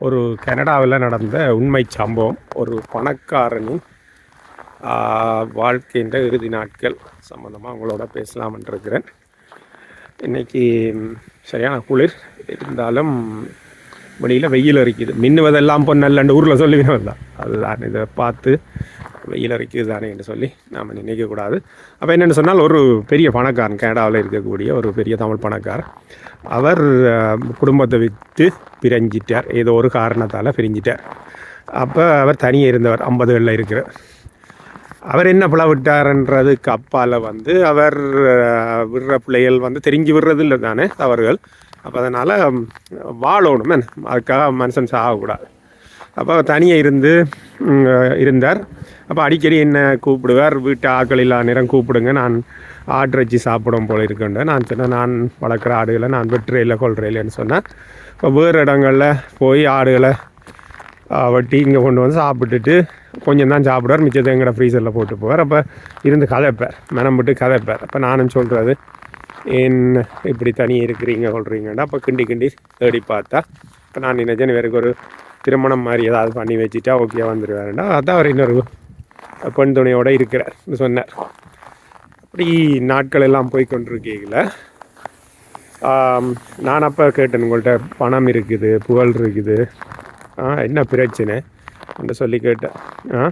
ஒரு கனடாவில் நடந்த உண்மை சம்பவம் ஒரு பணக்காரனின் ஆஹ், வாழ்க்கைன்ற இறுதி நாட்கள் சம்மந்தமாக உங்களோட பேசலாம்னு இருக்கிறேன் இன்னைக்கு சரியான குளிர் இருந்தாலும் வெளியில் வெயில் அரிக்குது. மின்னுவதெல்லாம் பொன்னல்லண்டு ஊரில் சொல்லி தான். அதுதான் இதை பார்த்து வெயில் அரைக்குது தானே என்று சொல்லி நாம் நினைக்கக்கூடாது அப்போ என்னென்னு சொன்னால் ஒரு பெரிய பணக்காரன் கனடாவில் இருக்கக்கூடிய ஒரு பெரிய தமிழ் பணக்காரன். அவர் குடும்பத்தை விற்று பிரிஞ்சிட்டார். ஏதோ ஒரு காரணத்தால் பிரிஞ்சிட்டார். அப்போ அவர் தனியே இருந்தவர் ஐம்பதுகளில் இருக்கிறார் அவர் என்ன பிளவிட்டார்ன்றதுக்கு அப்பால் வந்து அவர் விடுற பிள்ளைகள் வந்து தெரிஞ்சு விடுறது இல்லை தானே தவறுகள். அப்போ அதனால் வாழணும். அதுக்காக மனுஷன் சாகக்கூடாது. அப்போ தனியாக இருந்து இருந்தார். அப்போ அடிக்கடி என்ன கூப்பிடுவார்? வீட்டு ஆட்கள் இல்லா நேரம் கூப்பிடுங்க. நான் ஆட்டிறைச்சி சாப்பிடும் போல இருக்குன்னு நான் சொன்னேன் நான் வளர்க்குற ஆடுகளை நான் வெட்டுறையில் கொள்றையிலன்னு சொன்னேன் இப்போ வேறு இடங்களில் போய் ஆடுகளை ஆ, வெட்டி இங்கே கொண்டு வந்து சாப்பிட்டுட்டு கொஞ்சம் தான் சாப்பிடுவார். மிச்சத்தை எங்கட ஃப்ரீசரில் போட்டு போவார். அப்போ இருந்து கதைப்பார். மனம் விட்டு கதைப்பார். அப்போ நானும் சொல்கிறது என்ன இப்படி தனியாக இருக்கிறீங்க சொல்கிறீங்கடா அப்போ கிண்டி கிண்டி தேடி பார்த்தா இப்போ நான் நினைச்சேன் இவருக்கு ஒரு திருமணம் மாதிரி ஏதாவது பண்ணி வச்சுட்டா ஓகே வந்துடுவாருண்டா அதான் அவர் இன்னொரு பெண் துணையோடு இருக்கிறார் சொன்னார். அப்படி நாட்கள் எல்லாம் போய் கொண்டிருக்கீங்கள நான் அப்போ கேட்டேன் உங்கள்கிட்ட பணம் இருக்குது புகழ் இருக்குது. ஆ என்ன பிரச்சனை? என்று சொல்லி கேட்டேன். ஆ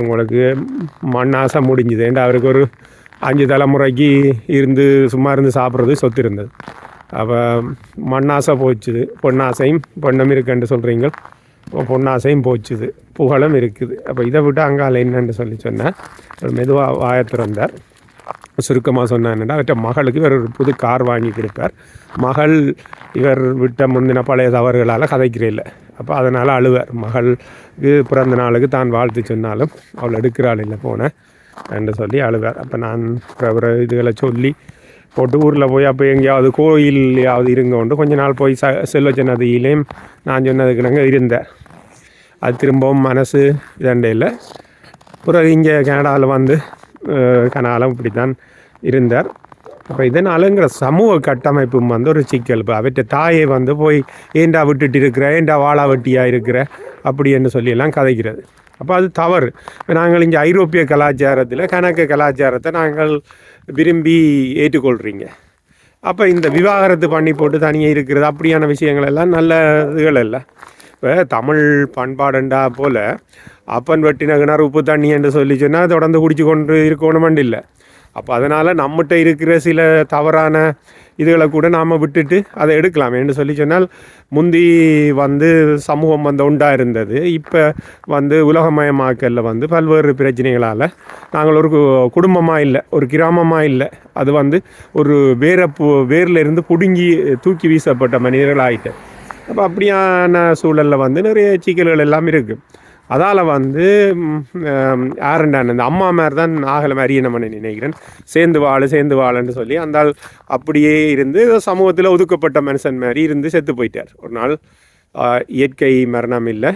உங்களுக்கு மண் ஆசை முடிஞ்சுது. ஏன்டா அவருக்கு ஒரு அஞ்சு தலைமுறைக்கு இருந்து சும்மா இருந்து சாப்பிட்றது சொத்து இருந்தது. அப்போ மண்ணாசை போச்சுது பொன்னாசையும் பொண்ணும் இருக்குன்னு சொல்கிறீங்க பொன்னாசையும் போச்சுது. புகழும் இருக்குது. அப்போ இதை விட்டு அங்கால என்னன்னு சொல்லி சொன்னேன் மெதுவாக வாய திறந்தார். சுருக்கமாக சொன்னான்டா அவர்கிட்ட மகளுக்கு இவர் ஒரு புது கார் வாங்கி கொடுப்பார் மகள் இவர் விட்ட முந்தின பழைய தவறுகளால் கதைக்கிறே இல்லை. அப்போ அதனால் அழுவார். மகளுக்கு பிறந்த நாளுக்கு தான் வாழ்த்து சொன்னாலும் அவள் எடுக்கிறாள் இல்லை போனேன் என்று சொல்லி அழுவார். அப்போ நான் இதுகளை சொல்லி போட்டு ஊரில் போய் அப்போ எங்கேயாவது கோயிலையாவது இருங்க உண்டு கொஞ்ச நாள் போய் ச செல்வ நதியிலையும் நான் சொன்னதுக்கு நாங்கள் இருந்தேன் அது திரும்பவும் மனசு இதண்டையில் பிறகு இங்கே கனடாவில் வந்து கனாலும் கனாலம் இப்படி தான் இருந்தார். அப்போ இதனாலங்கிற சமூக கட்டமைப்பும் வந்து ஒரு சிக்கல். இப்போ அவற்றை தாயை வந்து போய் ஏண்டா விட்டுட்டு இருக்கிற? ஏண்டா வாழா வெட்டியாக இருக்கிற? அப்படி என்று சொல்லியெல்லாம் கதைக்கிறது. அப்போ அது தவறு. இப்போ நாங்கள் இங்கே ஐரோப்பிய கலாச்சாரத்தில் கணக்கு கலாச்சாரத்தை நாங்கள் விரும்பி ஏற்றுக்கொள்கிறீங்க அப்போ இந்த விவாகரத்து பண்ணி போட்டு தனியாக இருக்கிறது அப்படியான விஷயங்கள் எல்லாம் நல்ல இதுகள் இல்லை இப்போ தமிழ் பண்பாடுண்டா போல் அப்பன் வெட்டின கிணறு உப்பு தண்ணி என்று சொல்லி சொன்னால் தொடர்ந்து குடிச்சு கொண்டு இருக்கணுமெண்டு இல்லை. அப்போ அதனால் நம்மகிட்ட இருக்கிற சில தவறான இதுகளை கூட நாம் விட்டுட்டு அதை எடுக்கலாம். என்று சொல்லி சொன்னால் முந்தி வந்து சமூகம் வந்து உண்டாக இருந்தது இப்போ வந்து உலகமயமாக்கலில் வந்து பல்வேறு பிரச்சனைகளால் நாங்கள் ஒரு கு- குடும்பமாக இல்லை ஒரு கிராமமாக இல்லை. அது வந்து ஒரு வேற பு வேரில் இருந்து பிடுங்கி தூக்கி வீசப்பட்ட மனிதர்கள் ஆயிட்டு அப்போ அப்படியான சூழலில் வந்து நிறைய சிக்கல்கள் எல்லாம் இருக்குது அதால் வந்து ஆரண்டான் அந்த அம்மா மாதிரி தான் ஆகலை மாதிரி நம்ம நினைக்கிறேன். சேர்ந்து வாழு சேர்ந்து வாழன்னு சொல்லி அந்த ஆள் அப்படியே இருந்து சமூகத்தில் ஒதுக்கப்பட்ட மனுஷன் மாதிரி இருந்து செத்து போயிட்டார். ஒரு நாள் இயற்கை மரணம் இல்லை.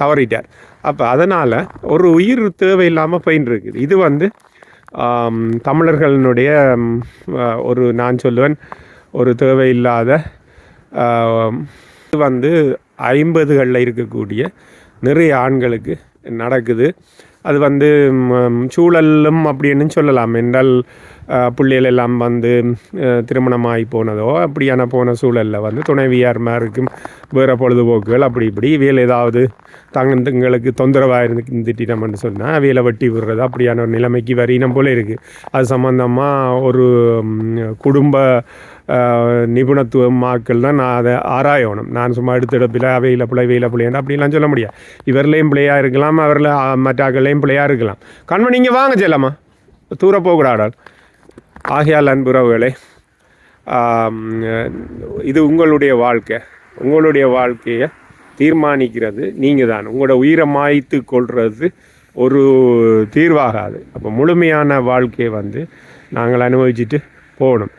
தவறிட்டார். அப்போ அதனால் ஒரு உயிர் தேவையில்லாமல் போயின்னு இருக்குது. இது வந்து தமிழர்களினுடைய ஒரு நான் சொல்லுவேன் ஒரு தேவையில்லாத இது வந்து ஐம்பதுகளில் இருக்கக்கூடிய நிறைய ஆண்களுக்கு நடக்குது. அது வந்து சூழலும் அப்படின்னு சொல்லலாம். என்றால் பிள்ளைகள் எல்லாம் வந்து திருமணமாகி போனதோ அப்படியான போன சூழலில் வந்து துணைவியார்மாருக்கும் வேறு பொழுதுபோக்குகள் அப்படி இப்படி வேலை ஏதாவது தங்களுக்கு தொந்தரவாக இருந்து சொன்னால் வேலை வெட்டி விடுறது அப்படியான ஒரு நிலைமைக்கு வரினம் போல இருக்குது அது சம்மந்தமாக ஒரு குடும்ப நிபுணத்துவம் மாக்கள் தான் நான் அதை ஆராயணும். நான் சும்மா எடுத்தெடுப்பில் அவையில் பிள்ளை வெயில பிள்ளையாண்டு அப்படிலாம் சொல்ல முடியாது. இவர்லேயும் பிள்ளையாக இருக்கலாம் அவரில் மற்ற ஆக்கள்லையும் பிள்ளையாக இருக்கலாம். கண்மணி நீங்கள் வாங்க செல்லம்மா. தூர போகக்கூடாடால் ஆகையால் அன்புறவுகளே இது உங்களுடைய வாழ்க்கை. உங்களுடைய வாழ்க்கையை தீர்மானிக்கிறது நீங்கள் தான் உங்களோட உயிரை மாய்த்து கொள்வது ஒரு தீர்வாகாது. அப்போ முழுமையான வாழ்க்கையை வந்து நாங்கள் அனுபவிச்சுட்டு போகணும்.